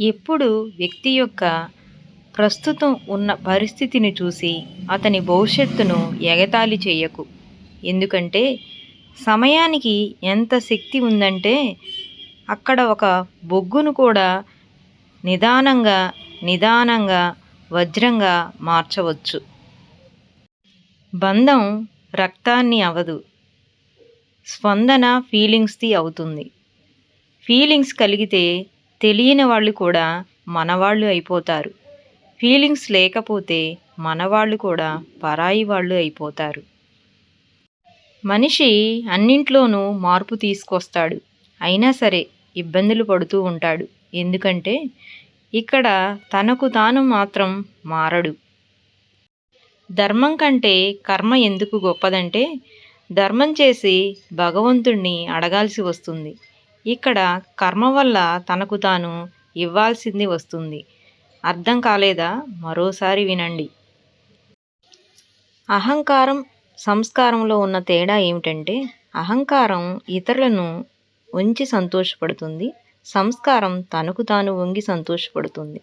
ఎప్పుడు వ్యక్తి యొక్క ప్రస్తుతం ఉన్న పరిస్థితిని చూసి అతని భవిష్యత్తును ఎగతాళి చేయకు. ఎందుకంటే సమయానికి ఎంత శక్తి ఉందంటే అక్కడ ఒక బొగ్గును కూడా నిదానంగా నిదానంగా వజ్రంగా మార్చవచ్చు. బంధం రక్తాన్ని అవదు. స్పందన ఫీలింగ్స్ది అవుతుంది. ఫీలింగ్స్ కలిగితే తెలియని వాళ్ళు కూడా మనవాళ్ళు అయిపోతారు. ఫీలింగ్స్ లేకపోతే మనవాళ్ళు కూడా పరాయి వాళ్ళు అయిపోతారు. మనిషి అన్నింట్లోనూ మార్పు తీసుకొస్తాడు. అయినా సరే ఇబ్బందులు పడుతూ ఉంటాడు. ఎందుకంటే ఇక్కడ తనకు తాను మాత్రం మారడు. ధర్మం కంటే కర్మ ఎందుకు గొప్పదంటే ధర్మం చేసి భగవంతుణ్ణి అడగాల్సి వస్తుంది. ఇక్కడ కర్మ వల్ల తనకు తాను ఇవ్వాల్సింది వస్తుంది. అర్థం కాలేదా? మరోసారి వినండి. అహంకారం సంస్కారంలో ఉన్న తేడా ఏమిటంటే అహంకారం ఇతరులను ఉంచి సంతోషపడుతుంది. సంస్కారం తనకు తాను వంగి సంతోషపడుతుంది.